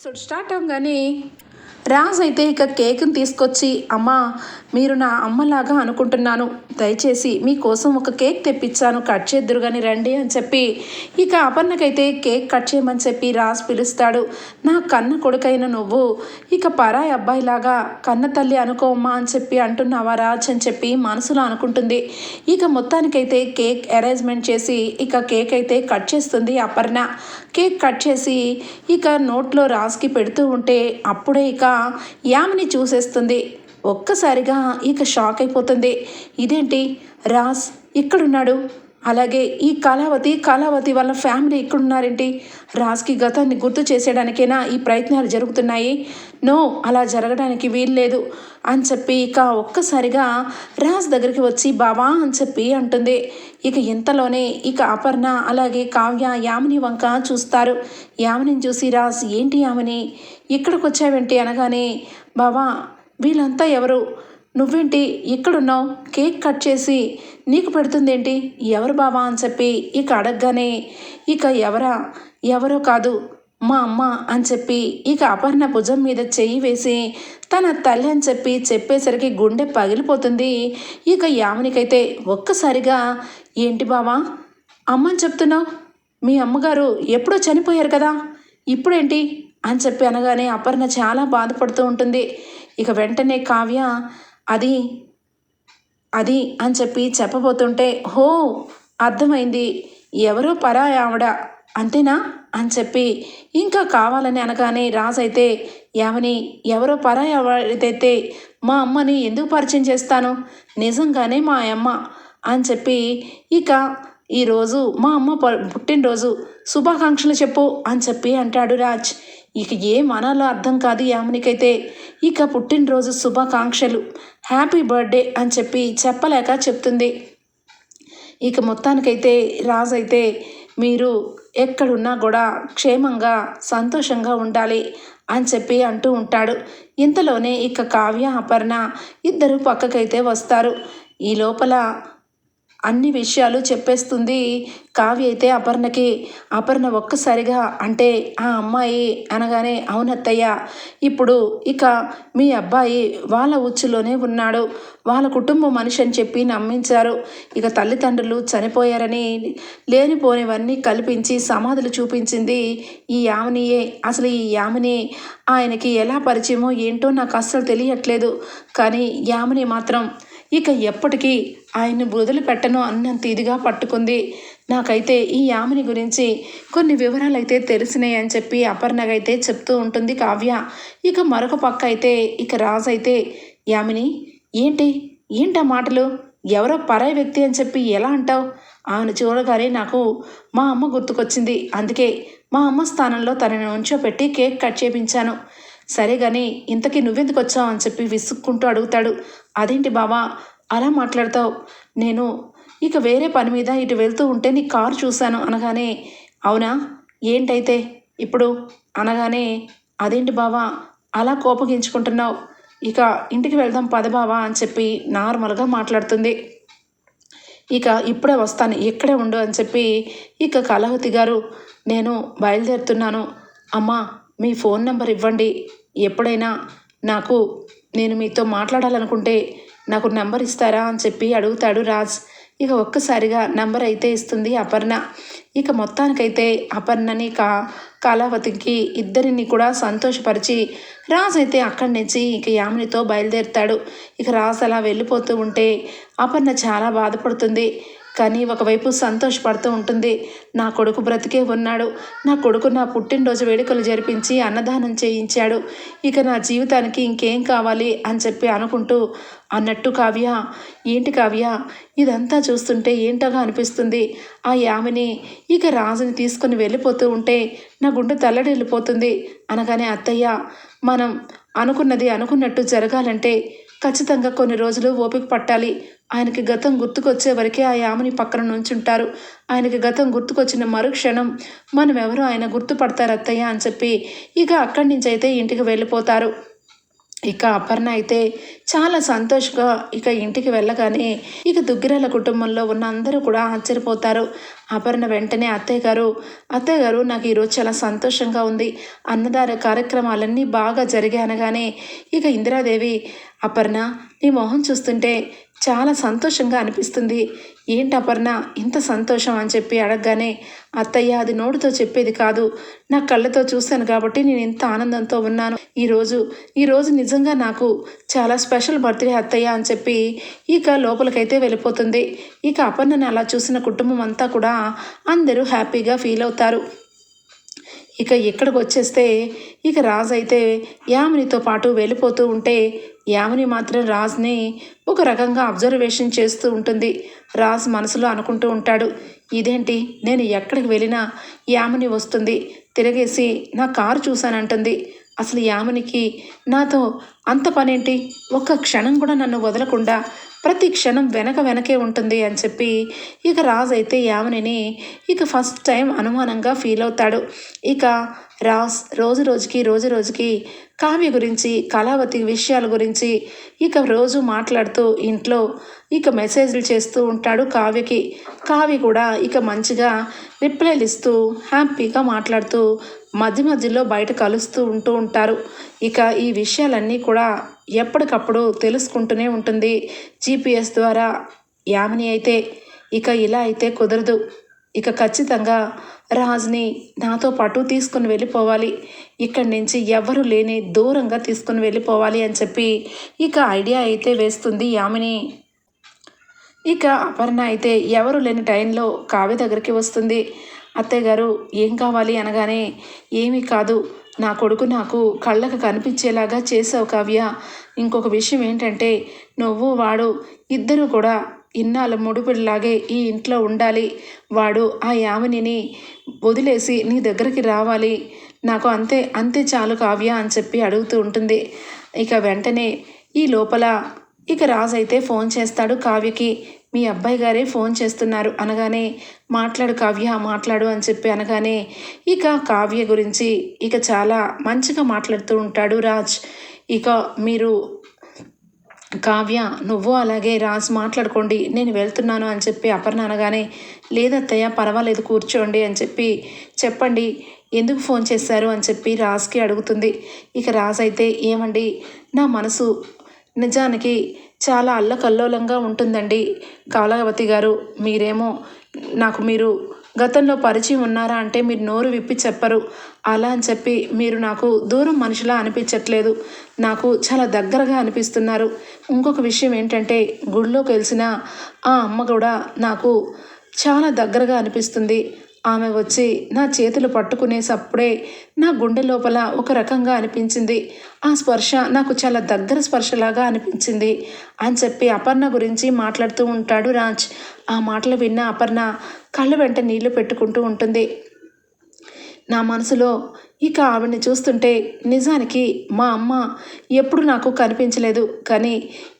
Episode start అవగానే రాజ్ అయితే ఇక కేక్ని తీసుకొచ్చి అమ్మా మీరు నా అమ్మలాగా అనుకుంటున్నాను. దయచేసి మీకోసం ఒక కేక్ తెప్పించాను. కట్ చేద్దురు కానీ రండి అని చెప్పి ఇక అపర్ణకైతే కేక్ కట్ చేయమని చెప్పి రాజ్ పిలుస్తాడు. నా కన్న కొడుకైన నువ్వు ఇక పరాయి అబ్బాయిలాగా కన్న తల్లి అనుకోమ్మా అని చెప్పి అంటున్నావా రాజ్ అని చెప్పి మనసులో అనుకుంటుంది. ఇక మొత్తానికైతే కేక్ అరేంజ్మెంట్ చేసి ఇక కేక్ అయితే కట్ చేస్తుంది అపర్ణ. కేక్ కట్ చేసి ఇక నోట్లో రాజ్కి పెడుతూ ఉంటే అప్పుడే ఇక యామిని చూసేస్తుంది. ఒక్కసారిగా ఇక షాక్ అయిపోతుంది. ఇదేంటి? రాజ్ ఇక్కడున్నాడు అలాగే ఈ కళావతి కళావతి వాళ్ళ ఫ్యామిలీ ఇక్కడున్నారేంటి రాజ్కి గతాన్ని గుర్తు చేసేయడానికైనా ఈ ప్రయత్నాలు జరుగుతున్నాయి. నో అలా జరగడానికి వీల్లేదు అని చెప్పి ఇక ఒక్కసారిగా రాజ్ దగ్గరికి వచ్చి బాబా అని చెప్పి అంటుంది. ఇక ఇంతలోనే ఇక అపర్ణ అలాగే కావ్య యామిని వంక చూస్తారు. యామినిని చూసి రాజ్ ఏంటి యామిని? ఇక్కడికి వచ్చావేంటి అనగానే బావా వీళ్ళంతా ఎవరు? నువ్వేంటి ఇక్కడున్నావు? కేక్ కట్ చేసి నీకు పెడుతుందేంటి? ఎవరు బావా అని చెప్పి ఇక అడగగానే ఇక ఎవరా? ఎవరో కాదు మా అమ్మ అని చెప్పి ఇక అపర్ణ భుజం మీద చెయ్యి వేసి తన తల్లి అని చెప్పి చెప్పేసరికి గుండె పగిలిపోతుంది. ఇక యామునికైతే ఒక్కసారిగా ఏంటి బావా? అమ్మని చెప్తున్నావు? మీ అమ్మగారు ఎప్పుడో చనిపోయారు కదా? ఇప్పుడేంటి? అని చెప్పి అనగానే అపర్ణ చాలా బాధపడుతూ ఉంటుంది. ఇక వెంటనే కావ్య అది అది అని చెప్పి చెప్పబోతుంటే హో అర్థమైంది. ఎవరో పరా ఆవిడ అంతేనా? అని చెప్పి ఇంకా కావాలని అనగానే రాజైతే యావని ఎవరో పరాయి మా అమ్మని ఎందుకు పరిచయం చేస్తాను? నిజంగానే మా అమ్మ అని చెప్పి ఇక ఈరోజు మా అమ్మ ప- పుట్టినరోజు శుభాకాంక్షలు చెప్పు అని చెప్పి అంటాడు రాజ్. ఇక ఏం అనాలో అర్థం కాదు యామునికైతే. ఇక పుట్టినరోజు శుభాకాంక్షలు. హ్యాపీ బర్త్డే అని చెప్పి చెప్పలేక చెప్తుంది. ఇక మొత్తానికైతే రాజు అయితే మీరు ఎక్కడున్నా కూడా క్షేమంగా సంతోషంగా ఉండాలి అని చెప్పి అంటూ ఉంటాడు. ఇంతలోనే ఇక కావ్య అపర్ణ ఇద్దరు పక్కకైతే వస్తారు. ఈ లోపల అన్ని విషయాలు చెప్పేస్తుంది కావ్య అయితే అపర్ణకి. అపర్ణ ఒక్కసారిగా అంటే ఆ అమ్మాయి అనగానే అవునత్తయ్య ఇప్పుడు ఇక మీ అబ్బాయి వాళ్ళ ఉచ్చులోనే ఉన్నాడు. వాళ్ళ కుటుంబం మనిషి అని చెప్పి నమ్మించారు. ఇక తల్లిదండ్రులు చనిపోయారని లేనిపోనివన్నీ కల్పించి సమాధులు చూపించింది ఈ యామినియే. అసలు ఈ యామిని ఆయనకి ఎలా పరిచయమో ఏంటో నాకు అస్సలు తెలియట్లేదు. కానీ యామిని మాత్రం ఇక ఎప్పటికీ ఆయన్ని వదిలిపెట్టను అన్నంత ఇదిగా పట్టుకుంది. నాకైతే ఈ యామిని గురించి కొన్ని వివరాలు అయితే తెలిసినాయి అని చెప్పి అపర్ణగైతే చెప్తూ ఉంటుంది కావ్య. ఇక మరొక పక్క అయితే ఇక రాజు అయితే యామిని ఏంటి? ఏంటా మాటలు? ఎవరో పరాయి వ్యక్తి అని చెప్పి ఎలా అంటావు? ఆమెను చూడగానే నాకు మా అమ్మ గుర్తుకొచ్చింది. అందుకే మా అమ్మ స్థానంలో తనని ఉంచోపెట్టి కేక్ కట్ చేపించాను. సరే కానీ ఇంతకీ నువ్వెందుకు వచ్చావు? అని చెప్పి విసుక్కుంటూ అడుగుతాడు అదేంటి బావా? అలా మాట్లాడతావు? నేను ఇక వేరే పని మీద ఇటు వెళ్తూ ఉంటే నీ కారు చూశాను అనగానే అవునా? ఏంటైతే? ఇప్పుడు? అనగానే అదేంటి బావా? అలా కోపగించుకుంటున్నావు? ఇక ఇంటికి వెళ్దాం పద బావా అని చెప్పి నార్మల్గా మాట్లాడుతుంది. ఇక ఇప్పుడే వస్తాను ఇక్కడే ఉండు అని చెప్పి ఇక కలహతి గారు నేను బయలుదేరుతున్నాను. అమ్మా మీ ఫోన్ నెంబర్ ఇవ్వండి. ఎప్పుడైనా నాకు నేను మీతో మాట్లాడాలనుకుంటే నాకు నెంబర్ ఇస్తారా అని చెప్పి అడుగుతాడు రాజ్. ఇక ఒక్కసారిగా నెంబర్ అయితే ఇస్తుంది అపర్ణ. ఇక మొత్తానికైతే అపర్ణని కా కళావతికి ఇద్దరిని కూడా సంతోషపరిచి రాజ్ అయితే అక్కడి నుంచి ఇక యామినితో బయలుదేరుతాడు. ఇక రాజ్ అలా వెళ్ళిపోతూ ఉంటే అపర్ణ చాలా బాధపడుతుంది. కానీ ఒకవైపు సంతోషపడుతూ ఉంటుంది. నా కొడుకు బ్రతికే ఉన్నాడు. నా కొడుకు నా పుట్టినరోజు వేడుకలు జరిపించి అన్నదానం చేయించాడు. ఇక నా జీవితానికి ఇంకేం కావాలి అని చెప్పి అనుకుంటూ అన్నట్టు కావ్య. ఏంటి కావ్య? ఇదంతా చూస్తుంటే ఏంటోగా అనిపిస్తుంది? ఆ యామిని ఇక రాజుని తీసుకుని వెళ్ళిపోతూ ఉంటే నా గుండె తల్లడిల్లిపోతుంది అనగానే అత్తయ్య మనం అనుకున్నది అనుకున్నట్టు జరగాలంటే ఖచ్చితంగా కొన్ని రోజులు ఓపిక పట్టాలి. ఆయనకి గతం గుర్తుకొచ్చే వరకే ఆ యామని పక్కన నుంచుంటారు. ఆయనకి గతం గుర్తుకొచ్చిన మరుక్షణం మనం ఎవరు ఆయన గుర్తుపడతారు అత్తయ్య అని చెప్పి ఇక అక్కడి నుంచి అయితే ఇంటికి వెళ్ళిపోతారు. ఇక అపర్ణ అయితే చాలా సంతోషంగా ఇక ఇంటికి వెళ్ళగానే ఇక దుగ్గిరాల కుటుంబంలో ఉన్న అందరూ కూడా ఆశ్చర్యపోతారు. అపర్ణ వెంటనే అత్తయ్య గారు అత్తయ్య గారు నాకు ఈరోజు చాలా సంతోషంగా ఉంది. అన్నదాన కార్యక్రమాలన్నీ బాగా జరిగాయి అనగానే ఇక ఇందిరాదేవి అపర్ణ నీ మొహం చూస్తుంటే చాలా సంతోషంగా అనిపిస్తుంది. ఏంటి అపర్ణ ఇంత సంతోషం అని చెప్పి అడగగానే అత్తయ్య అది నోటితో చెప్పేది కాదు. నా కళ్ళతో చూశాను కాబట్టి నేను ఇంత ఆనందంతో ఉన్నాను. ఈరోజు ఈరోజు నిజంగా నాకు చాలా స్పెషల్ బర్త్డే అత్తయ్య అని చెప్పి ఇక లోపలికైతే వెళ్ళిపోతుంది. ఇక అపర్ణని అలా చూసిన కుటుంబం అంతా కూడా అందరూ హ్యాపీగా ఫీల్ అవుతారు. ఇక ఇక్కడికి వచ్చేస్తే ఇక రాజు అయితే యామినితో పాటు వెళ్ళిపోతూ ఉంటే యామిని మాత్రం రాజ్ని ఒక రకంగా అబ్జర్వేషన్ చేస్తూ ఉంటుంది. రాజ్ మనసులో అనుకుంటూ ఉంటాడు ఇదేంటి? నేను ఎక్కడికి వెళ్ళినా యామిని వస్తుంది. తిరగేసి నా కారు చూశానంటుంది. అసలు యామునికి నాతో అంత పనేంటి? ఒక్క క్షణం కూడా నన్ను వదలకుండా ప్రతి క్షణం వెనక వెనకే ఉంటుంది అని చెప్పి ఇక రాజ్ అయితే యామినిని ఇక ఫస్ట్ టైం అనుమానంగా ఫీల్ అవుతాడు. ఇక రాజ్ రోజు రోజుకి రోజు రోజుకి కావ్య గురించి కళావతి విషయాల గురించి ఇక రోజు మాట్లాడుతూ ఇంట్లో ఇక మెసేజ్లు చేస్తూ ఉంటాడు కావ్యకి. కావ్య కూడా ఇక మంచిగా రిప్లైలు ఇస్తూ హ్యాపీగా మాట్లాడుతూ మధ్య మధ్యలో బయట కలుస్తూ ఉంటూ ఉంటారు. ఇక ఈ విషయాలన్నీ కూడా ఎప్పటికప్పుడు తెలుసుకుంటూనే ఉంటుంది. జీపీఎస్ ద్వారా యామిని అయితే ఇక ఇలా అయితే కుదరదు. ఇక ఖచ్చితంగా రాజ్ని నాతో పాటు తీసుకుని వెళ్ళిపోవాలి. ఇక్కడి నుంచి ఎవరు లేని దూరంగా తీసుకుని వెళ్ళిపోవాలి అని చెప్పి ఇక ఐడియా అయితే వేస్తుంది యామిని. ఇక అపర్ణ అయితే ఎవరు లేని టైంలో కావ్య దగ్గరికి వస్తుంది. అత్తయ్య గారు ఏం కావాలి అనగానే ఏమీ కాదు. నా కొడుకు నాకు కళ్ళకు కనిపించేలాగా చేసావు కావ్య. ఇంకొక విషయం ఏంటంటే నువ్వు వాడు ఇద్దరు కూడా ఇన్నాళ్ళ ముడిపిడిలాగే ఈ ఇంట్లో ఉండాలి. వాడు ఆ యామినిని వదిలేసి నీ దగ్గరికి రావాలి. నాకు అంతే అంతే చాలు కావ్య అని చెప్పి అడుగుతూ ఉంటుంది. ఇక వెంటనే ఈ లోపల ఇక రాజు అయితే ఫోన్ చేస్తాడు కావ్యకి. మీ అబ్బాయి గారే ఫోన్ చేస్తున్నారు. అనగానే మాట్లాడు కావ్య మాట్లాడు అని చెప్పి అనగానే ఇక కావ్య గురించి ఇక చాలా మంచిగా మాట్లాడుతూ ఉంటాడు రాజ్. ఇక మీరు కావ్య నువ్వు అలాగే రాజ్ మాట్లాడుకోండి నేను వెళ్తున్నాను అని చెప్పి అపర్ణ అనగానే లేదత్తయ్య పర్వాలేదు కూర్చోండి అని చెప్పి చెప్పండి ఎందుకు ఫోన్ చేశారు అని చెప్పి రాజ్కి అడుగుతుంది. ఇక రాజ్ అయితే ఏమండి నా మనసు నిజానికి చాలా అల్లకల్లోలంగా ఉంటుందండి. కమలావతి గారు మీరేమో నాకు మీరు గతంలో పరిచయం ఉన్నారా అంటే మీరు నోరు విప్పి చెప్పరు. అలా అని చెప్పి మీరు నాకు దూరం మనిషిలా అనిపించట్లేదు. నాకు చాలా దగ్గరగా అనిపిస్తున్నారు. ఇంకొక విషయం ఏంటంటే గుడిలో కలిసిన ఆ అమ్మ కూడా నాకు చాలా దగ్గరగా అనిపిస్తుంది. ఆమె వచ్చి నా చేతులు పట్టుకునేసప్పుడే నా గుండె లోపల ఒక రకంగా అనిపించింది. ఆ స్పర్శ నాకు చాలా దగ్గర స్పర్శలాగా అనిపించింది అని చెప్పి అపర్ణ గురించి మాట్లాడుతూ ఉంటాడు రాజ్. ఆ మాటలు విన్న అపర్ణ కళ్ళ వెంట నీళ్ళు పెట్టుకుంటూ ఉంటుంది. నా మనసులో ఇక ఆవిడ్ని చూస్తుంటే నిజానికి మా అమ్మ ఎప్పుడు నాకు కనిపించలేదు. కానీ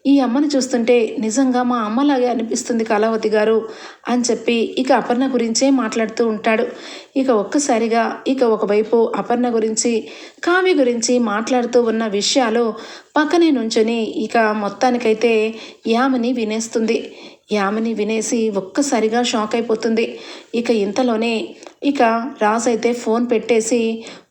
ఈ అమ్మని చూస్తుంటే నిజంగా మా అమ్మలాగే అనిపిస్తుంది కళావతి గారు అని చెప్పి ఇక అపర్ణ గురించే మాట్లాడుతూ ఉంటాడు. ఇక ఒక్కసారిగా ఇక ఒకవైపు అపర్ణ గురించి కావ్య గురించి మాట్లాడుతూ ఉన్న విషయాలు పక్కనే నుంచొని ఇక మొత్తానికైతే యామని వినేస్తుంది. యామిని వినేసి ఒక్కసారిగా షాక్ అయిపోతుంది. ఇక ఇంతలోనే ఇక రాజైతే ఫోన్ పెట్టేసి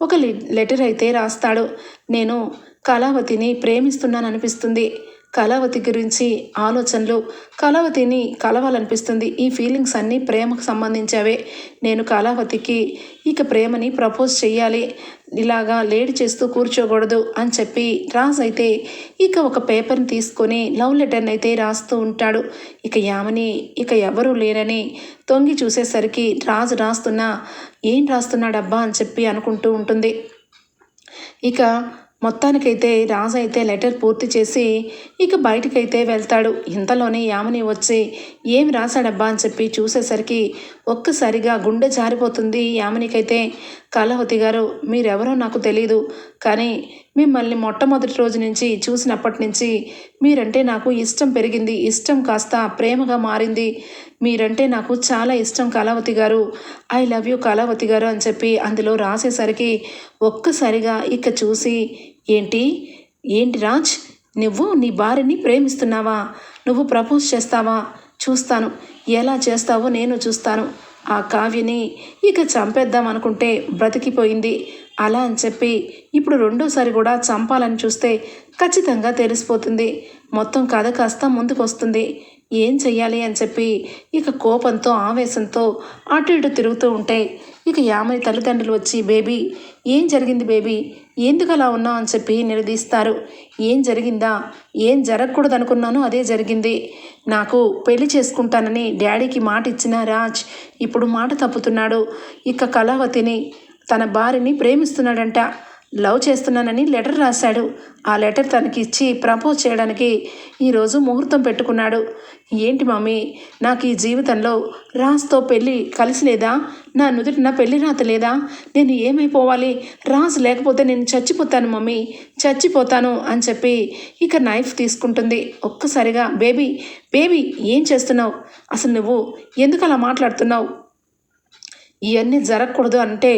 ఒక లెటర్ అయితే రాస్తాడు. నేను కళావతిని ప్రేమిస్తున్నాను అనిపిస్తుంది కళావతి గురించి ఆలోచనలు. కళావతిని కలవాలనిపిస్తుంది. ఈ ఫీలింగ్స్ అన్నీ ప్రేమకు సంబంధించవే. నేను కళావతికి ఇక ప్రేమని ప్రపోజ్ చేయాలి ఇలాగా లేడి చేస్తూ కూర్చోకూడదు అని చెప్పి రాజ్ అయితే ఇక ఒక పేపర్ని తీసుకొని లవ్ లెటర్ని అయితే రాస్తూ ఉంటాడు. ఇక యామని ఇక ఎవరూ లేరని తొంగి చూసేసరికి రాజు రాస్తున్నా ఏం రాస్తున్నాడబ్బా? అని చెప్పి అనుకుంటూ ఉంటుంది. ఇక మొత్తానికైతే రాజు అయితే లెటర్ పూర్తి చేసి ఇక బయటకైతే వెళ్తాడు. ఇంతలోనే యామని వచ్చి ఏం రాశాడబ్బా? అని చెప్పి చూసేసరికి ఒక్కసారిగా గుండె జారిపోతుంది యామనికైతే. కళావతి గారు మీరెవరో నాకు తెలీదు. కానీ మిమ్మల్ని మొట్టమొదటి రోజు నుంచి చూసినప్పటి నుంచి మీరంటే నాకు ఇష్టం పెరిగింది. ఇష్టం కాస్త ప్రేమగా మారింది. మీరంటే నాకు చాలా ఇష్టం కళావతి గారు. ఐ లవ్ యూ కళావతి గారు అని చెప్పి అందులో రాసేసరికి ఒక్కసారిగా ఇక చూసి ఏంటి? ఏంటి రాజ్? నువ్వు నీ భార్యని ప్రేమిస్తున్నావా? నువ్వు ప్రపోజ్ చేస్తావా? చూస్తాను. ఎలా చేస్తావో నేను చూస్తాను. ఆ కావ్యని ఇక చంపేద్దాం అనుకుంటే బ్రతికిపోయింది. అలా అని చెప్పి ఇప్పుడు రెండోసారి కూడా చంపాలని చూస్తే ఖచ్చితంగా తెలిసిపోతుంది. మొత్తం కథ కాస్త ముందుకు వస్తుంది ఏం చెయ్యాలి అని చెప్పి ఇక కోపంతో ఆవేశంతో అటు ఇటు తిరుగుతూ ఉంటే ఇక యామని తల్లిదండ్రులు వచ్చి బేబీ ఏం జరిగింది బేబీ? ఎందుకు అలా ఉన్నావు? అని చెప్పి నిలదీస్తారు. ఏం జరిగిందా? ఏం జరగకూడదు అనుకున్నాను అదే జరిగింది. నాకు పెళ్ళి చేసుకుంటానని డాడీకి మాట ఇచ్చిన రాజ్ ఇప్పుడు మాట తప్పుతున్నాడు. ఇక కళావతిని తన భార్యని ప్రేమిస్తున్నాడంట. లవ్ చేస్తున్నానని లెటర్ రాశాడు. ఆ లెటర్ తనకి ఇచ్చి ప్రపోజ్ చేయడానికి ఈరోజు ముహూర్తం పెట్టుకున్నాడు. ఏంటి మమ్మీ నాకు ఈ జీవితంలో రాజుతో పెళ్ళి కలిసి లేదా నా నుదుటిన పెళ్ళి రాత లేదా నేను ఏమైపోవాలి? రాజు లేకపోతే నేను చచ్చిపోతాను మమ్మీ చచ్చిపోతాను అని చెప్పి ఇక నైఫ్ తీసుకుంటుంది. ఒక్కసారిగా బేబీ బేబీ ఏం చేస్తున్నావు? అసలు నువ్వు ఎందుకు అలా మాట్లాడుతున్నావు? ఇవన్నీ జరగకూడదు అంటే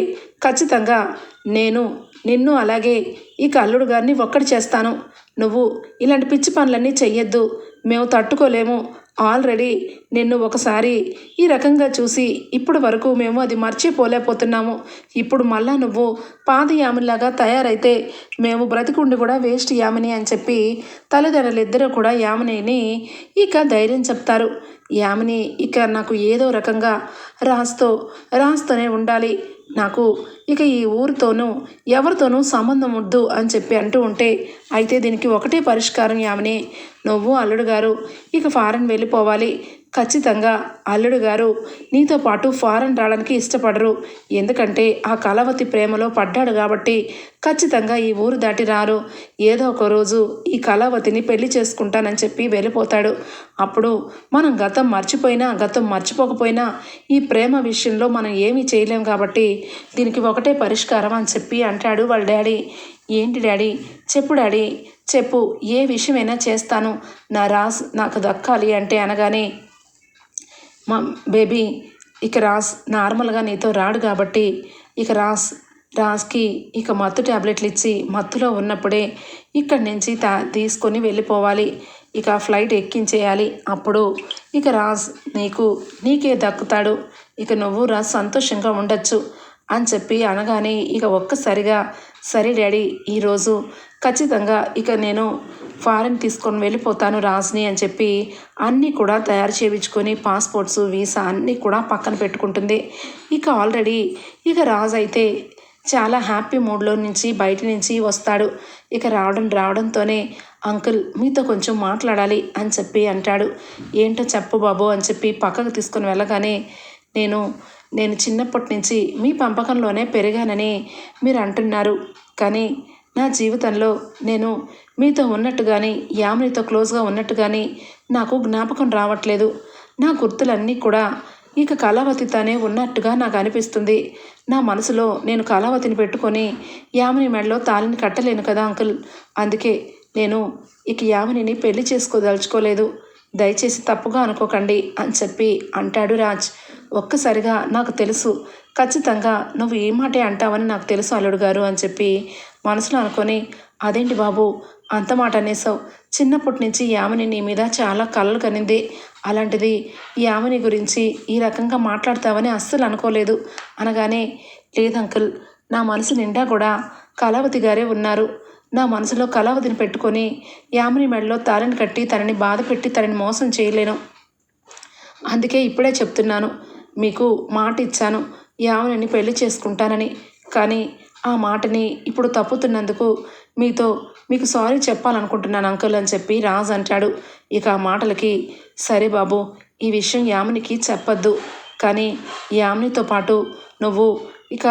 ఖచ్చితంగా నేను నిన్ను అలాగే ఇక అల్లుడు గారిని ఒక్కడి చేస్తాను. నువ్వు ఇలాంటి పిచ్చి పనులన్నీ చెయ్యొద్దు. మేము తట్టుకోలేము. ఆల్రెడీ నిన్ను ఒకసారి ఈ రకంగా చూసి ఇప్పటి వరకు మేము అది మర్చిపోలేకపోతున్నాము. ఇప్పుడు మళ్ళా నువ్వు పాదయామిలాగా తయారైతే మేము బ్రతికుండి కూడా వేస్ట్ యామిని అని చెప్పి తల్లిదండ్రులిద్దరూ కూడా యామినిని ఇక ధైర్యం చెప్తారు. యామిని ఇక నాకు ఏదో రకంగా రాస్తో రాస్తూనే ఉండాలి. నాకు ఇక ఈ ఊరితోనూ ఎవరితోనూ సంబంధం వద్దు అని చెప్పి అంటూ ఉంటే అయితే దీనికి ఒకటే పరిష్కారం యామని. నువ్వు అల్లుడు గారు ఇక ఫారెన్ వెళ్ళిపోవాలి. ఖచ్చితంగా అల్లుడు గారు నీతో పాటు ఫారెన్ రావడానికి ఇష్టపడరు. ఎందుకంటే ఆ కలవతి ప్రేమలో పడ్డాడు కాబట్టి ఖచ్చితంగా ఈ ఊరు దాటి రారు. ఏదో ఒక రోజు ఈ కళావతిని పెళ్ళి చేసుకుంటానని చెప్పి వెళ్ళిపోతాడు. అప్పుడు మనం గతం మర్చిపోయినా గతం మర్చిపోకపోయినా ఈ ప్రేమ విషయంలో మనం ఏమీ చేయలేం కాబట్టి దీనికి ఒకటే పరిష్కారం అని చెప్పి అంటాడు వాళ్ళ డాడీ. ఏంటి డాడీ? చెప్పు డాడీ. చెప్పు ఏ విషయమైనా చేస్తాను. నా రాస్ నాకు దక్కాలి అంటే అనగానే మా బేబీ ఇక రాస్ నార్మల్గా నీతో రాడు కాబట్టి ఇక రాస్ రాస్కి ఇక మత్తు ట్యాబ్లెట్లు ఇచ్చి మత్తులో ఉన్నప్పుడే ఇక్కడి నుంచి తా తీసుకొని వెళ్ళిపోవాలి. ఇక ఫ్లైట్ ఎక్కించేయాలి. అప్పుడు ఇక రాజ్ నీకు నీకే దక్కుతాడు. ఇక నువ్వు రాజ్ సంతోషంగా ఉండొచ్చు అని చెప్పి అనగానే ఇక ఒక్కసారిగా సరే డాడీ ఈరోజు ఖచ్చితంగా ఇక నేను ఫారెన్ తీసుకొని వెళ్ళిపోతాను రాజ్ని అని చెప్పి అన్నీ కూడా తయారు చేయించుకొని పాస్పోర్ట్స్ వీసా అన్నీ కూడా పక్కన పెట్టుకుంటుంది. ఇక ఆల్రెడీ ఇక రాజ్ అయితే చాలా హ్యాపీ మూడ్లో నుంచి బయట నుంచి వస్తాడు. ఇక రావడం రావడంతోనే అంకుల్ మీతో కొంచెం మాట్లాడాలి అని చెప్పి అంటాడు. ఏంటో చెప్పు బాబు అని చెప్పి పక్కకు తీసుకొని వెళ్ళగానే నేను నేను చిన్నప్పటి నుంచి మీ పంపకంలోనే పెరిగానని మీరు అంటున్నారు. కానీ నా జీవితంలో నేను మీతో ఉన్నట్టు కానీ యామినితో క్లోజ్గా ఉన్నట్టు కానీ నాకు జ్ఞాపకం రావట్లేదు. నా గుర్తులన్నీ కూడా ఇక కళావతితోనే ఉన్నట్టుగా నాకు అనిపిస్తుంది. నా మనసులో నేను కళావతిని పెట్టుకొని యామిని మెడలో తాళిని కట్టలేను కదా అంకుల్. అందుకే నేను ఇక యామినిని పెళ్ళి చేసుకోదలుచుకోలేదు. దయచేసి తప్పుగా అనుకోకండి అని చెప్పి అంటాడు రాజ్. ఒక్కసారిగా నాకు తెలుసు ఖచ్చితంగా నువ్వు ఏ మాటే అంటావని నాకు తెలుసు అల్లుడు గారు అని చెప్పి మనసులో అనుకొని అదేంటి బాబు అంత మాట అనేసావు చిన్నప్పటి నుంచి యామిని నీ మీద చాలా కలలు కనింది. అలాంటిది యామిని గురించి ఈ రకంగా మాట్లాడతావని అస్సలు అనుకోలేదు. అనగానే లేదు అంకుల్ నా మనసు నిండా కూడా కళావతి గారే ఉన్నారు. నా మనసులో కళావతిని పెట్టుకొని యామిని మెడలో తాళిని కట్టి తనని బాధ పెట్టి తనని మోసం చేయలేను. అందుకే ఇప్పుడే చెప్తున్నాను. మీకు మాట ఇచ్చాను. యావనిని పెళ్ళి చేసుకుంటానని. కానీ ఆ మాటని ఇప్పుడు తప్పుతున్నందుకు మీతో మీకు సారీ చెప్పాలనుకుంటున్నాను అంకుల్ అని చెప్పి రాజ్ అంటాడు. ఇక ఆ మాటలకి సరే బాబు ఈ విషయం యామినికి చెప్పద్దు. కానీ యామినితో పాటు నువ్వు ఇక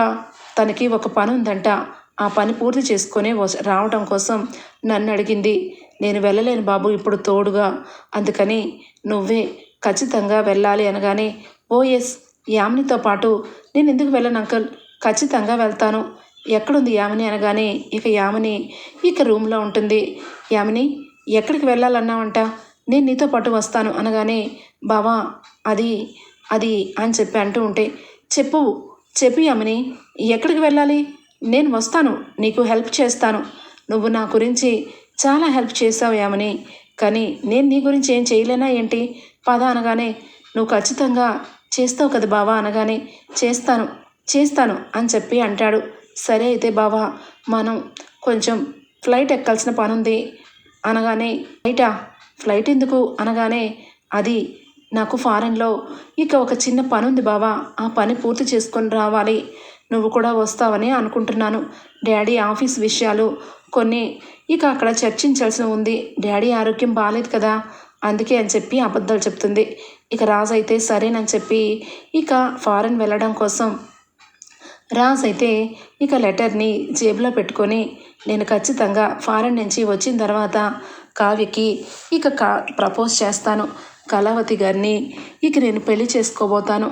తనకి ఒక పని ఉందంట. ఆ పని పూర్తి చేసుకునే రావడం కోసం నన్ను అడిగింది. నేను వెళ్ళలేను బాబు ఇప్పుడు తోడుగా. అందుకని నువ్వే ఖచ్చితంగా వెళ్ళాలి అనగానే ఓ ఎస్ యామినితో పాటు నేను ఎందుకు వెళ్ళను అంకుల్? ఖచ్చితంగా వెళ్తాను. ఎక్కడుంది యామిని అనగానే ఇక యామిని ఇక రూమ్లో ఉంటుంది. యామిని ఎక్కడికి వెళ్ళాలన్నావంట? నేను నీతో పాటు వస్తాను అనగానే బావా అది అది అని చెప్పి అంటూ ఉంటే చెప్పు చెప్పు యామిని ఎక్కడికి వెళ్ళాలి? నేను వస్తాను నీకు హెల్ప్ చేస్తాను. నువ్వు నా గురించి చాలా హెల్ప్ చేసావు యామిని కానీ నేను నీ గురించి ఏం చేయలేనా ఏంటి? పద అనగానే నువ్వు ఖచ్చితంగా చేస్తావు కదా బావా అనగానే చేస్తాను చేస్తాను అని చెప్పి అంటాడు. సరే అయితే బావా మనం కొంచెం ఫ్లైట్ ఎక్కాల్సిన పని ఉంది అనగానే ఫ్లైటా ఫ్లైట్ ఎందుకు? అనగానే అది నాకు ఫారెన్లో ఇక ఒక చిన్న పని ఉంది బావా ఆ పని పూర్తి చేసుకొని రావాలి. నువ్వు కూడా వస్తావని అనుకుంటున్నాను. డాడీ ఆఫీస్ విషయాలు కొన్ని ఇక అక్కడ చర్చించాల్సి ఉంది. డాడీ ఆరోగ్యం బాగాలేదు కదా అందుకే అని చెప్పి అబద్ధాలు చెప్తుంది. ఇక రాజు అయితే సరేనని చెప్పి ఇక ఫారెన్ వెళ్ళడం కోసం రాజ్ అయితే ఇక లెటర్ని జేబులో పెట్టుకొని నేను ఖచ్చితంగా ఫారెన్ నుంచి వచ్చిన తర్వాత కావ్యకి ఇక కా ప్రపోజ్ చేస్తాను. కళావతి గారిని ఇక నేను పెళ్ళి చేసుకోబోతాను.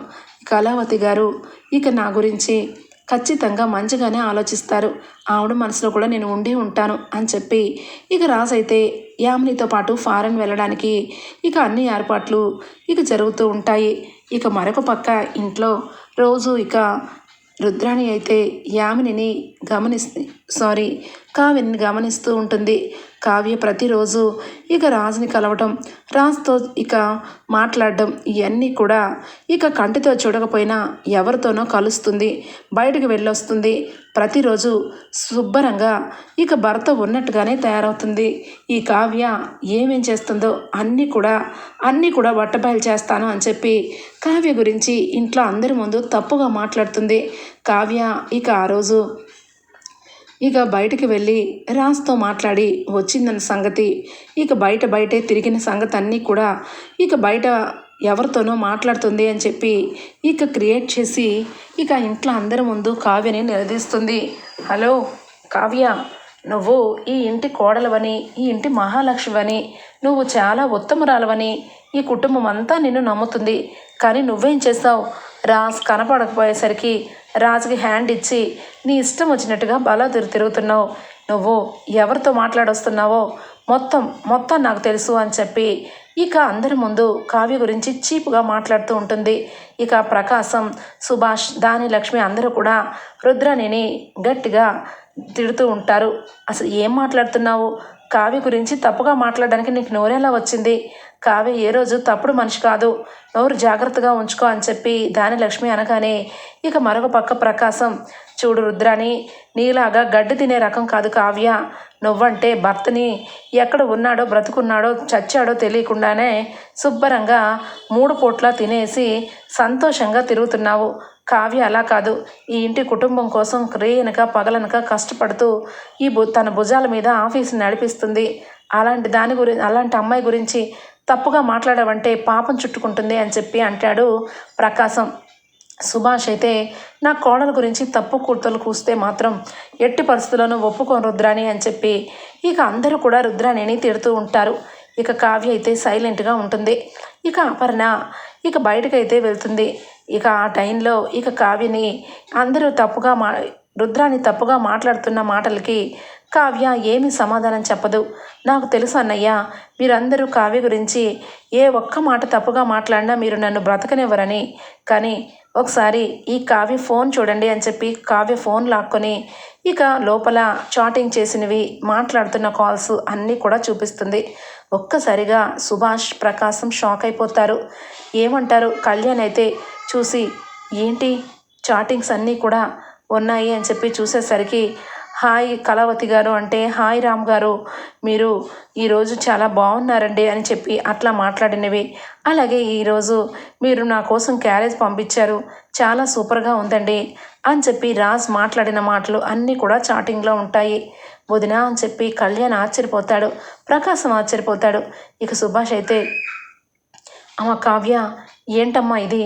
కళావతి గారు ఇక నా గురించి ఖచ్చితంగా మంచిగానే ఆలోచిస్తారు. ఆవిడ మనసులో కూడా నేను ఉండి ఉంటాను అని చెప్పి ఇక రాజ్ అయితే యామినితో పాటు ఫారెన్ వెళ్ళడానికి ఇక అన్ని ఏర్పాట్లు ఇక జరుగుతూ ఉంటాయి. ఇక మరొక పక్క ఇంట్లో రోజు ఇక రుద్రాణి అయితే యామినిని గమనిస్తూ సారీ కావ్యని గమనిస్తూ ఉంటుంది. కావ్య ప్రతిరోజు ఇక రాజుని కలవటం రాజుతో ఇక మాట్లాడడం ఇవన్నీ కూడా ఇక కంటితో చూడకపోయినా ఎవరితోనో కలుస్తుంది బయటకు వెళ్ళొస్తుంది. ప్రతిరోజు శుభ్రంగా ఇక భర్త ఉన్నట్టుగానే తయారవుతుంది. ఈ కావ్య ఏమేం చేస్తుందో అన్నీ కూడా అన్నీ కూడా బట్టబయలు చేస్తాను అని చెప్పి కావ్య గురించి ఇంట్లో అందరి ముందు తప్పుగా మాట్లాడుతుంది. కావ్య ఇక ఆ రోజు ఇక బయటికి వెళ్ళి రాజ్తో మాట్లాడి వచ్చిందన్న సంగతి ఇక బయట బయటే తిరిగిన సంగతి అన్నీ కూడా ఇక బయట ఎవరితోనో మాట్లాడుతుంది అని చెప్పి ఇక క్రియేట్ చేసి ఇక ఇంట్లో అందరి ముందు కావ్యని నిలదీస్తుంది. హలో కావ్య నువ్వు ఈ ఇంటి కోడలవని ఈ ఇంటి మహాలక్ష్మివని నువ్వు చాలా ఉత్తమురాలవని ఈ కుటుంబం అంతా నిన్ను నమ్ముతుంది. కానీ నువ్వేం చేస్తావు? రాస్ కనపడకపోయేసరికి రాజుకి హ్యాండ్ ఇచ్చి నీ ఇష్టం వచ్చినట్టుగా బలా తిరుగుతున్నావు. నువ్వు ఎవరితో మాట్లాడొస్తున్నావో మొత్తం మొత్తం నాకు తెలుసు అని చెప్పి ఇక అందరి ముందు కావ్య గురించి చీపుగా మాట్లాడుతూ ఉంటుంది. ఇక ప్రకాశం సుభాష్ దాని లక్ష్మి అందరూ కూడా రుద్రాణిని గట్టిగా తిడుతూ ఉంటారు. అసలు ఏం మాట్లాడుతున్నావు? కావ్య గురించి తప్పుగా మాట్లాడడానికి నీకు నోరేలా వచ్చింది. కావ్య ఏ రోజు తప్పుడు మనిషి కాదు. నోరు జాగ్రత్తగా ఉంచుకో అని చెప్పి దాని లక్ష్మి అనగానే ఇక మరొక పక్క ప్రకాశం. చూడు రుద్రాని నీలాగా గడ్డి తినే రకం కాదు కావ్య. నువ్వంటే భర్తని. ఎక్కడ ఉన్నాడో బ్రతుకున్నాడో చచ్చాడో తెలియకుండానే శుభ్రంగా మూడు పూట్ల తినేసి సంతోషంగా తిరుగుతున్నావు. కావ్య అలా కాదు. ఈ ఇంటి కుటుంబం కోసం క్రేయనక పగలనక కష్టపడుతూ ఈ భు తన భుజాల మీద ఆఫీసు నడిపిస్తుంది. అలాంటి దాని గురించి అలాంటి అమ్మాయి గురించి తప్పుగా మాట్లాడవంటే పాపం చుట్టుకుంటుంది అని చెప్పి అంటాడు ప్రకాశం. సుభాష్ అయితే నా కోడల గురించి తప్పు కూర్తలు కూస్తే మాత్రం ఎట్టి పరిస్థితుల్లోనూ ఒప్పుకోను రుద్రాణి అని చెప్పి. ఇక అందరూ కూడా రుద్రాణిని తిడుతూ ఉంటారు. ఇక కావ్య అయితే సైలెంట్గా ఉంటుంది. ఇక అపర్ణ ఇక బయటకైతే వెళ్తుంది. ఇక ఆ టైంలో ఇక కావ్యని అందరూ తప్పుగా మా రుద్రాని తప్పుగా మాట్లాడుతున్న మాటలకి కావ్య ఏమీ సమాధానం చెప్పదు. నాకు తెలుసు అన్నయ్య మీరందరూ కావ్య గురించి ఏ ఒక్క మాట తప్పుగా మాట్లాడినా మీరు నన్ను బ్రతకనివ్వరని. కానీ ఒకసారి ఈ కావ్య ఫోన్ చూడండి అని చెప్పి కావ్య ఫోన్ లాక్కొని ఇక లోపల చాటింగ్ చేసినవి మాట్లాడుతున్న కాల్స్ అన్నీ కూడా చూపిస్తుంది. ఒక్కసారిగా సుభాష్ ప్రకాశం షాక్ అయిపోతారు. ఏమంటారు? కళ్యాణ్ అయితే చూసి ఏంటి? చాటింగ్స్ అన్నీ కూడా ఉన్నాయి అని చెప్పి చూసేసరికి హాయ్ కళావతి గారు అంటే హాయ్ రామ్ గారు మీరు ఈరోజు చాలా బాగున్నారండి అని చెప్పి అట్లా మాట్లాడినవి. అలాగే ఈరోజు మీరు నా కోసం క్యారేజ్ పంపించారు చాలా సూపర్గా ఉందండి అని చెప్పి రాజ్ మాట్లాడిన మాటలు అన్నీ కూడా చాటింగ్లో ఉంటాయి. వదిన అని చెప్పి కళ్యాణ్ ఆశ్చర్యపోతాడు ప్రకాశం ఆశ్చర్యపోతాడు. ఇక సుభాష్ అయితే అమ్మ కావ్య ఏంటమ్మా ఇది?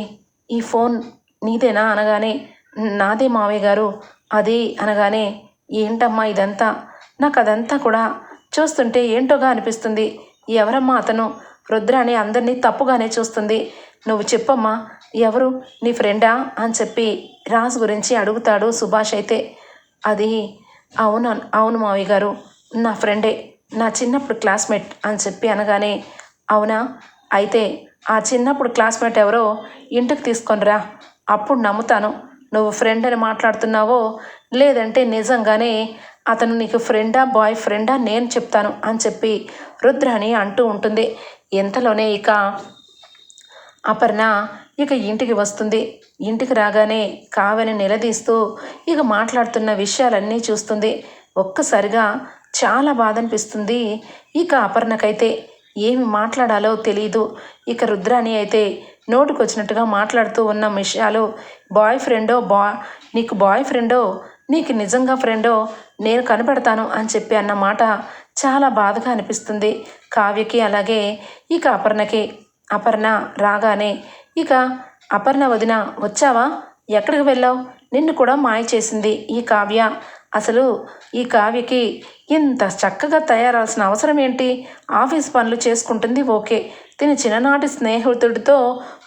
ఈ ఫోన్ నీదేనా? అనగానే నాదే మావయ్య గారు అది అనగానే ఏంటమ్మా ఇదంతా? నాకు అదంతా కూడా చూస్తుంటే ఏంటోగా అనిపిస్తుంది. ఎవరమ్మా అతను? రుద్ర అని అందరినీ తప్పుగానే చూస్తుంది. నువ్వు చెప్పమ్మా ఎవరు? నీ ఫ్రెండా? అని చెప్పి రాజు గురించి అడుగుతాడు సుభాష్ అయితే. అది అవును అవును మావయ్య గారు నా ఫ్రెండే నా చిన్నప్పుడు క్లాస్మేట్ అని చెప్పి అనగానే అవునా? అయితే ఆ చిన్నప్పుడు క్లాస్మేట్ ఎవరో ఇంటికి తీసుకొనిరా అప్పుడు నమ్ముతాను. నువ్వు ఫ్రెండ్ అని మాట్లాడుతున్నావో? లేదంటే నిజంగానే అతను నీకు ఫ్రెండా బాయ్ ఫ్రెండా నేను చెప్తాను అని చెప్పి రుద్రాణి అంటూ ఉంటుంది. ఎంతలోనే ఇక అపర్ణ ఇక ఇంటికి వస్తుంది. ఇంటికి రాగానే కావని నిలదీస్తూ ఇక మాట్లాడుతున్న విషయాలన్నీ చూస్తుంది. ఒక్కసారిగా చాలా బాధ అనిపిస్తుంది ఇక అపర్ణకైతే. ఏమి మాట్లాడాలో తెలియదు ఇక రుద్రాణి అయితే నోటుకొచ్చినట్టుగా మాట్లాడుతూ ఉన్న విషయాలు బాయ్ ఫ్రెండో బా నీకు బాయ్ ఫ్రెండో నీకు నిజంగా ఫ్రెండో నేను కనిపెడతాను అని చెప్పి అన్న మాట చాలా బాధగా అనిపిస్తుంది. కావ్యకి అలాగే ఇక అపర్ణకి. అపర్ణ రాగానే ఇక అపర్ణ వదిన వచ్చావా? ఎక్కడికి వెళ్ళావు? నిన్ను కూడా మాయ చేసింది ఈ కావ్య. అసలు ఈ కావ్యకి ఇంత చక్కగా తయారాల్సిన అవసరం ఏంటి? ఆఫీస్ పనులు చేసుకుంటుంది ఓకే. తిని చిన్ననాటి స్నేహితుడితో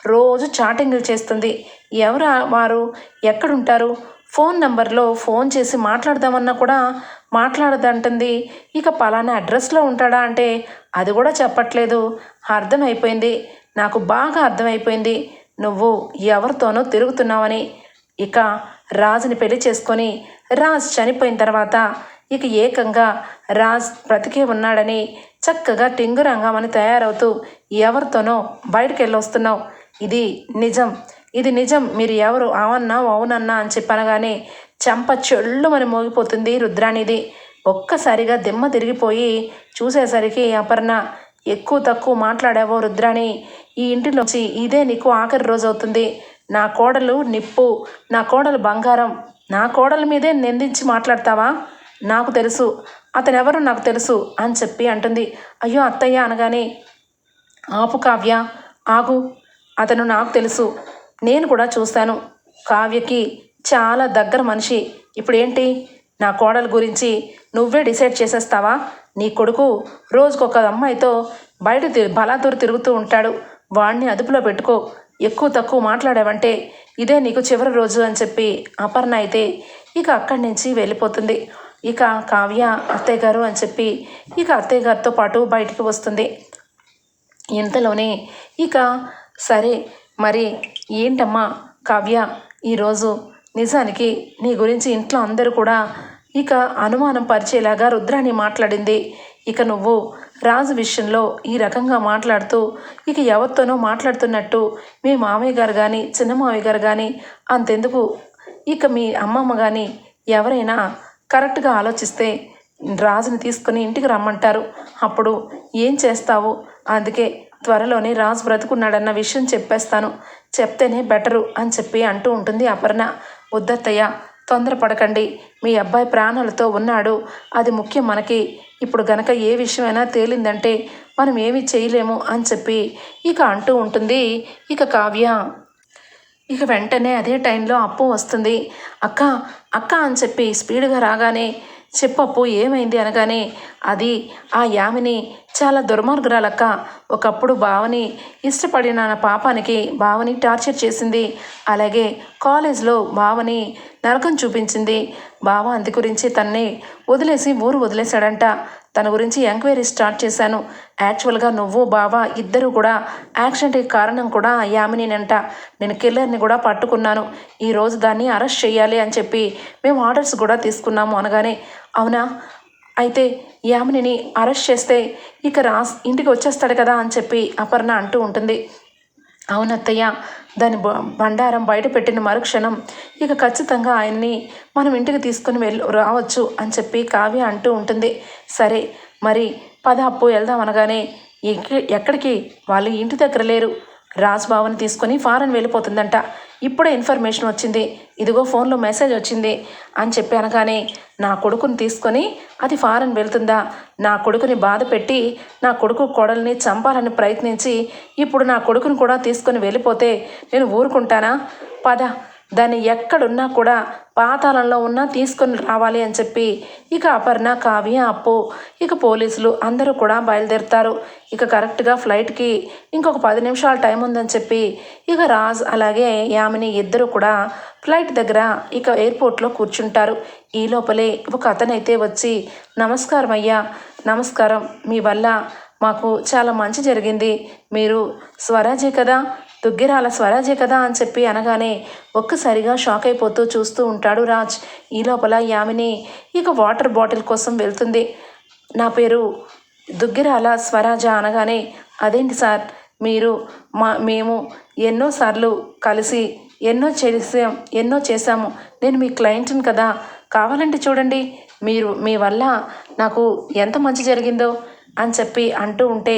రోజు చాటింగ్లు చేస్తుంది. ఎవరు వారు? ఎక్కడుంటారు? ఫోన్ నెంబర్లో ఫోన్ చేసి మాట్లాడదామన్నా కూడా మాట్లాడదంటుంది. ఇక పలానా అడ్రస్లో ఉంటాడా అంటే అది కూడా చెప్పట్లేదు. అర్థమైపోయింది. నాకు బాగా అర్థమైపోయింది. నువ్వు ఎవరితోనో తిరుగుతున్నావని. ఇక రాజుని పెళ్ళి చేసుకొని రాజ్ చనిపోయిన తర్వాత ఇక ఏకంగా రాజ్ బ్రతికే ఉన్నాడని చక్కగా టింగురంగమని తయారవుతూ ఎవరితోనో బయటకు వెళ్ళొస్తున్నావు. ఇది నిజం. ఇది నిజం. మీరు ఎవరు? అవన్నా అవునన్నా అని చెప్పనగానే చెంప చెల్లుమని మోగిపోతుంది రుద్రాణిది. ఒక్కసారిగా దిమ్మ తిరిగిపోయి చూసేసరికి అపర్ణ ఎక్కువ తక్కువ మాట్లాడావో రుద్రాణి. ఈ ఇంటిలోంచి ఇదే నీకు ఆఖరి రోజు అవుతుంది. నా కోడలు నిప్పు నా కోడలు బంగారం నా కోడల మీదే నిందించి మాట్లాడతావా? నాకు తెలుసు. అతనెవరు నాకు తెలుసు అని చెప్పి అంటుంది. అయ్యో అత్తయ్య అనగానే ఆపు కావ్య ఆగు. అతను నాకు తెలుసు. నేను కూడా చూస్తాను. కావ్యకి చాలా దగ్గర మనిషి. ఇప్పుడు ఏంటి నా కోడల గురించి నువ్వే డిసైడ్ చేసేస్తావా? నీ కొడుకు రోజుకొక అమ్మాయితో బయట బలాదూరు తిరుగుతూ ఉంటాడు. వాడిని అదుపులో పెట్టుకో. ఎక్కువ తక్కువ మాట్లాడావంటే ఇదే నీకు చివరి రోజు అని చెప్పి అపర్ణ అయితే ఇక అక్కడి నుంచి వెళ్ళిపోతుంది. ఇక కావ్య అత్తయ్య గారు అని చెప్పి ఇక అత్తయ్య గారితో పాటు బయటికి వస్తుంది. ఇంతలోనే ఇక సరే మరి ఏంటమ్మా కావ్య ఈరోజు నిజానికి నీ గురించి ఇంట్లో అందరూ కూడా ఇక అనుమానం పరిచేలాగా రుద్రాణి మాట్లాడింది. ఇక నువ్వు రాజు విషయంలో ఈ రకంగా మాట్లాడుతూ ఇక ఎవరితోనో మాట్లాడుతున్నట్టు మీ మామయ్య గారు కానీ చిన్న మామయ్య గారు కానీ అంతెందుకు? ఇక మీ అమ్మమ్మ కానీ ఎవరైనా కరెక్ట్గా ఆలోచిస్తే రాజుని తీసుకుని ఇంటికి రమ్మంటారు. అప్పుడు ఏం చేస్తావు? అందుకే త్వరలోనే రాజు బ్రతుకున్నాడన్న విషయం చెప్పేస్తాను. చెప్తేనే బెటరు అని చెప్పి అంటూ ఉంటుంది అపర్ణ. వద్దత్తయ్య తొందరపడకండి. మీ అబ్బాయి ప్రాణాలతో ఉన్నాడు. అది ముఖ్యం మనకి. ఇప్పుడు గనక ఏ విషయమైనా తేలిందంటే మనం ఏమీ చేయలేము అని చెప్పి ఇక అంటూ ఉంటుంది ఇక కావ్య. ఇక వెంటనే అదే టైంలో అప్పు వస్తుంది. అక్క అక్క అని చెప్పి స్పీడ్గా రాగానే చెప్పప్పు ఏమైంది అనగానే అది ఆ యామిని చాలా దుర్మార్గురాలక్క. ఒకప్పుడు బావని ఇష్టపడిన పాపానికి బావని టార్చర్ చేసింది. అలాగే కాలేజ్లో బావని నరకం చూపించింది. బావ అందు గురించి తన్ని వదిలేసి ఊరు వదిలేశాడంట. తన గురించి ఎంక్వైరీ స్టార్ట్ చేశాను. యాక్చువల్గా నువ్వు బావా ఇద్దరు కూడా యాక్సిడెంట్కి కారణం కూడా యామినినంట. నేను కిల్లర్ని కూడా పట్టుకున్నాను. ఈరోజు దాన్ని అరెస్ట్ చేయాలి అని చెప్పి మేము ఆర్డర్స్ కూడా తీసుకున్నాము అనగానే అవునా? అయితే యామినిని అరెస్ట్ చేస్తే ఇక రాస్ ఇంటికి వచ్చేస్తాడు కదా అని చెప్పి అపర్ణ అంటూ ఉంటుంది. అవునత్తయ్య దాని బ- బండారం బయట పెట్టిన మరుక్షణం ఇక ఖచ్చితంగా ఆయన్ని మనం ఇంటికి తీసుకుని వెళ్ళి రావచ్చు అని చెప్పి కావ్య అంటూ ఉంటుంది. సరే మరి పద అప్పు వెళ్దాం అనగానే ఎక్కడికి? వాళ్ళు ఇంటి దగ్గర లేరు. రాజ్బాబుని తీసుకొని ఫారెన్ వెళ్ళిపోతుందంట. ఇప్పుడే ఇన్ఫర్మేషన్ వచ్చింది. ఇదిగో ఫోన్లో మెసేజ్ వచ్చింది అని చెప్పి అనగానే నా కొడుకుని తీసుకొని అది ఫారెన్ వెళ్తుందా? నా కొడుకుని బాధ పెట్టి నా కొడుకు కోడల్ని చంపాలని ప్రయత్నించి ఇప్పుడు నా కొడుకుని కూడా తీసుకొని వెళ్ళిపోతే నేను ఊరుకుంటానా? పద. దాన్ని ఎక్కడున్నా కూడా పాతాళంలో ఉన్నా తీసుకొని రావాలి అని చెప్పి ఇక అపర్ణ కావ్య అప్పు ఇక పోలీసులు అందరూ కూడా బయలుదేరుతారు. ఇక కరెక్ట్గా ఫ్లైట్కి ఇంకొక పది నిమిషాల టైం ఉందని చెప్పి ఇక రాజ్ అలాగే యామిని ఇద్దరు కూడా ఫ్లైట్ దగ్గర ఇక ఎయిర్పోర్ట్లో కూర్చుంటారు. ఈ లోపలే ఒక అతనైతే వచ్చి నమస్కారం అయ్యా నమస్కారం. మీ వల్ల మాకు చాలా మంచి జరిగింది. మీరు స్వరాజే కదా? దుగ్గిరాల స్వరాజే కదా అని చెప్పి అనగానే ఒక్కసారిగా షాక్ అయిపోతూ చూస్తూ ఉంటాడు రాజ్. ఈ లోపల యామిని ఇక వాటర్ బాటిల్ కోసం వెళ్తుంది. నా పేరు దుగ్గిరాల స్వరాజ అనగానే అదేంటి సార్? మీరు మా మేము ఎన్నోసార్లు కలిసి ఎన్నో చేసాం ఎన్నో చేశాము. నేను మీ క్లయింట్ని కదా. కావాలంటే చూడండి. మీరు మీ వల్ల నాకు ఎంత మంచి జరిగిందో అని చెప్పి అంటూ ఉంటే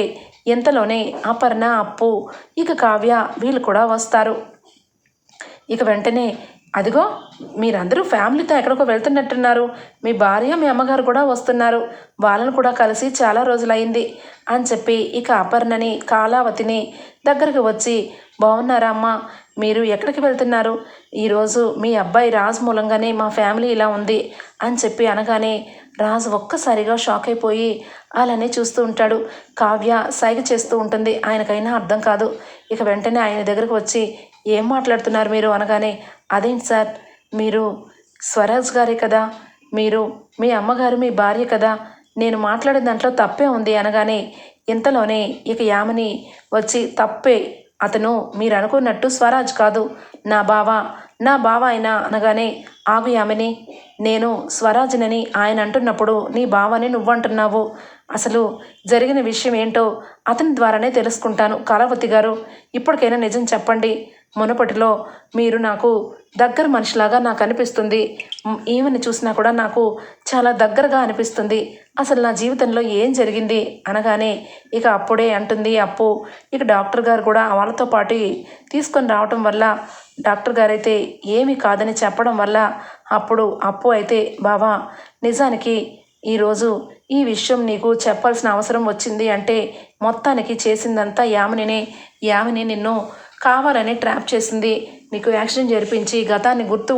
ఇంతలోనే అపర్ణ అప్పు ఇక కావ్య వీళ్ళు కూడా వస్తారు. ఇక వెంటనే అదిగో మీరందరూ ఫ్యామిలీతో ఎక్కడికో వెళ్తున్నట్టున్నారు. మీ భార్య మీ అమ్మగారు కూడా వస్తున్నారు. వాళ్ళని కూడా కలిసి చాలా రోజులైంది అని చెప్పి ఇక అపర్ణని కాలావతిని దగ్గరికి వచ్చి బాగున్నారా అమ్మ? మీరు ఎక్కడికి వెళ్తున్నారు? ఈరోజు మీ అబ్బాయి రాజు మూలంగానే మా ఫ్యామిలీ ఇలా ఉంది అని చెప్పి అనగానే రాజు ఒక్కసారిగా షాక్ అయిపోయి అలానే చూస్తూ ఉంటాడు. కావ్య సైగ చేస్తూ ఉంటుంది. ఆయనకైనా అర్థం కాదు. ఇక వెంటనే ఆయన దగ్గరకు వచ్చి ఏం మాట్లాడుతున్నారు మీరు? అనగానే అదేంటి సార్? మీరు స్వరాజ్ గారే కదా? మీరు మీ అమ్మగారు మీ భార్య కదా? నేను మాట్లాడే దాంట్లో తప్పే ఉంది అనగానే ఇంతలోనే ఇక యామని వచ్చి తప్పే. అతను మీరు అనుకున్నట్టు స్వరాజ్ కాదు. నా బావ నా బావ అయినా అనగానే ఆగు యామిని. నేను స్వరాజ్నని ఆయన అంటున్నప్పుడు నీ బావని నువ్వంటున్నావు. అసలు జరిగిన విషయం ఏంటో అతని ద్వారానే తెలుసుకుంటాను కళావతి గారు. ఇప్పటికైనా నిజం చెప్పండి. మునుపటిలో మీరు నాకు దగ్గర మనిషిలాగా నాకు అనిపిస్తుంది. ఈమెను చూసినా కూడా నాకు చాలా దగ్గరగా అనిపిస్తుంది. అసలు నా జీవితంలో ఏం జరిగింది అనగానే ఇక అప్పుడే అంటుంది. అప్పు ఇక డాక్టర్ గారు కూడా వాళ్ళతో పాటు తీసుకొని రావటం వల్ల డాక్టర్ గారైతే ఏమీ కాదని చెప్పడం వల్ల అప్పుడు అప్పు అయితే బావా నిజానికి ఈరోజు ఈ విషయం నీకు చెప్పాల్సిన అవసరం వచ్చింది అంటే మొత్తానికి చేసిందంతా యామినినే. యామిని నిన్ను కావాలని ట్రాప్ చేసింది. నీకు యాక్సిడెంట్ జరిపించి గతాన్ని గుర్తు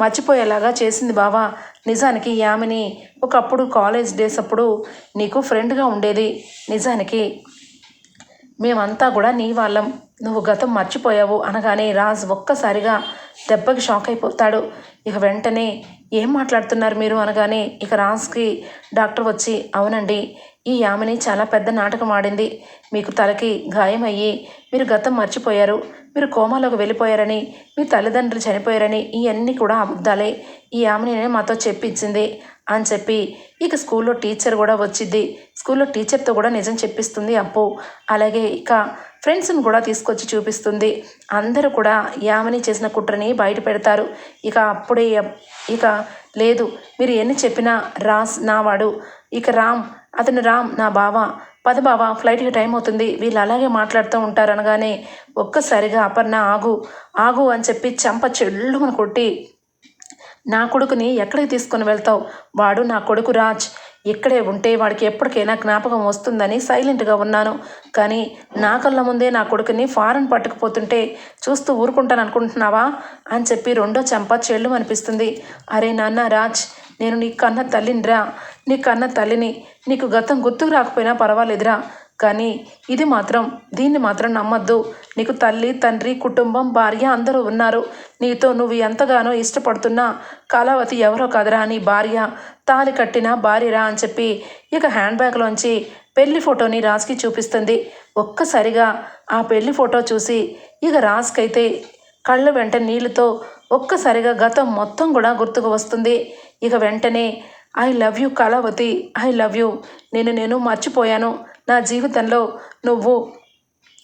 మర్చిపోయేలాగా చేసింది బావా. నిజానికి యామిని ఒకప్పుడు కాలేజ్ డేస్ అప్పుడు నీకు ఫ్రెండ్గా ఉండేది. నిజానికి మేమంతా కూడా నీ వాళ్ళం. నువ్వు గతం మర్చిపోయావు అనగానే రాజ్ ఒక్కసారిగా దెబ్బకి షాక్ అయిపోతాడు. ఇక వెంటనే ఏం మాట్లాడుతున్నారు మీరు అనగానే ఇక రాజ్కి డాక్టర్ వచ్చి అవునండి ఈ యామిని చాలా పెద్ద నాటకం ఆడింది. మీకు తలకి గాయమయ్యి మీరు గతం మర్చిపోయారు. మీరు కోమాలోకి వెళ్ళిపోయారని మీ తల్లిదండ్రులు చనిపోయారని ఇవన్నీ కూడా అబద్ధాలే. ఈ ఆమెనే మాతో చెప్పించింది అని చెప్పి ఇక స్కూల్లో టీచర్ కూడా వచ్చింది స్కూల్లో టీచర్తో కూడా నిజం చెప్పిస్తుంది అప్పు. అలాగే ఇక ఫ్రెండ్స్ని కూడా తీసుకొచ్చి చూపిస్తుంది. అందరూ కూడా యామని చేసిన కుట్రని బయట పెడతారు. ఇక అప్పుడే ఇక లేదు మీరు ఎన్ని చెప్పినా రాస్ నావాడు ఇక రామ్ అతను రామ్ నా బావ. పద బావ ఫ్లైట్కి టైం అవుతుంది. వీళ్ళు అలాగే మాట్లాడుతూ ఉంటారు అనగానే ఒక్కసారిగా అపర్ణ ఆగు ఆగు అని చెప్పి చెంప చెల్లుమని కొట్టి నా కొడుకుని ఎక్కడికి తీసుకొని వెళ్తావు? వాడు నా కొడుకు రాజ్. ఇక్కడే ఉంటే వాడికి ఎప్పటికైనా జ్ఞాపకం వస్తుందని సైలెంట్గా ఉన్నాను. కానీ నా కళ్ళ ముందే నా కొడుకుని ఫారెన్ పట్టుకుపోతుంటే చూస్తూ ఊరుకుంటాను అనుకుంటున్నావా అని చెప్పి రెండో చెంప చెల్లు అనిపిస్తుంది. అరే నాన్న రాజ్ నేను నీ కన్న తల్లినిరా. నీ కన్న తల్లిని నీకు గతం గుర్తుకు రాకపోయినా పర్వాలేదురా. కానీ ఇది మాత్రం దీన్ని మాత్రం నమ్మద్దు. నీకు తల్లి తండ్రి కుటుంబం భార్య అందరూ ఉన్నారు. నీతో నువ్వు ఎంతగానో ఇష్టపడుతున్నా కళావతి ఎవరో కదరా నీ భార్య. తాలి కట్టిన భార్యరా అని చెప్పి ఇక హ్యాండ్ బ్యాగ్లోంచి పెళ్ళి ఫోటోని రాజ్కి చూపిస్తుంది. ఒక్కసారిగా ఆ పెళ్ళి ఫోటో చూసి ఇక రాజ్కైతే కళ్ళ వెంట నీళ్ళతో ఒక్కసారిగా గతం మొత్తం కూడా గుర్తుకు వస్తుంది. ఇక వెంటనే I love you Kalavathi I love you. నేను నేను మర్చిపోయాను. నా జీవితంలో నువ్వు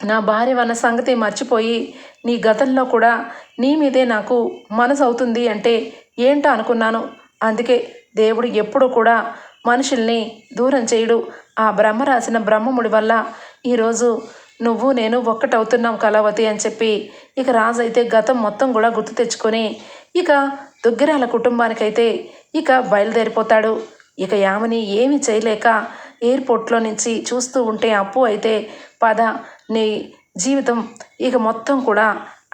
నా భార్య అన్న సంగతి మర్చిపోయి నీ గతంలో కూడా నీ మీదే నాకు మనసు అవుతుంది అంటే ఏంటో అనుకున్నాను? అందుకే దేవుడు ఎప్పుడూ కూడా మనుషుల్ని దూరం చేయడు. ఆ బ్రహ్మ రాసిన బ్రహ్మముడి వల్ల ఈరోజు నువ్వు నేను ఒక్కటవుతున్నాం కళావతి అని చెప్పి ఇక రాజు అయితే గతం మొత్తం కూడా గుర్తు తెచ్చుకొని ఇక దుగ్గిరాల కుటుంబానికైతే ఇక బయలుదేరిపోతాడు. ఇక యామని ఏమి చేయలేక ఎయిర్పోర్ట్లో నుంచి చూస్తూ ఉంటే అప్పు అయితే పద నీ జీవితం ఇక మొత్తం కూడా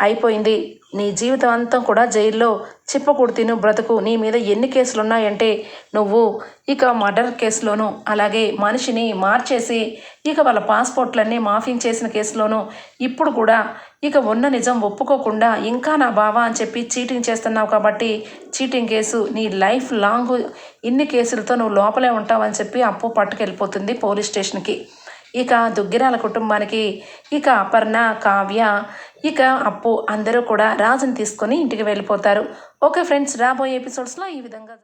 అయిపోయింది. నీ జీవితం అంతా కూడా జైల్లో చిప్పకూడు తిను బ్రతుకు. నీ మీద ఎన్ని కేసులు ఉన్నాయంటే నువ్వు ఇక మర్డర్ కేసులోను అలాగే మనిషిని మార్చేసి ఇక వాళ్ళ పాస్పోర్ట్లన్నీ మాఫింగ్ చేసిన కేసులోను ఇప్పుడు కూడా ఇక ఉన్న నిజం ఒప్పుకోకుండా ఇంకా నా బావా అని చెప్పి చీటింగ్ చేస్తున్నావు కాబట్టి చీటింగ్ కేసు నీ లైఫ్ లాంగ్ ఇన్ని కేసులతో నువ్వు లోపలే ఉంటావని చెప్పి అప్పు పట్టుకెళ్ళిపోతుంది పోలీస్ స్టేషన్కి. ఇక దుగ్గిరాల కుటుంబానికి ఇక అపర్ణ కావ్య ఇక అప్పు అందరూ కూడా రాజుని తీసుకొని ఇంటికి వెళ్ళిపోతారు. ఓకే ఫ్రెండ్స్ రాబోయే ఎపిసోడ్స్లో ఈ విధంగా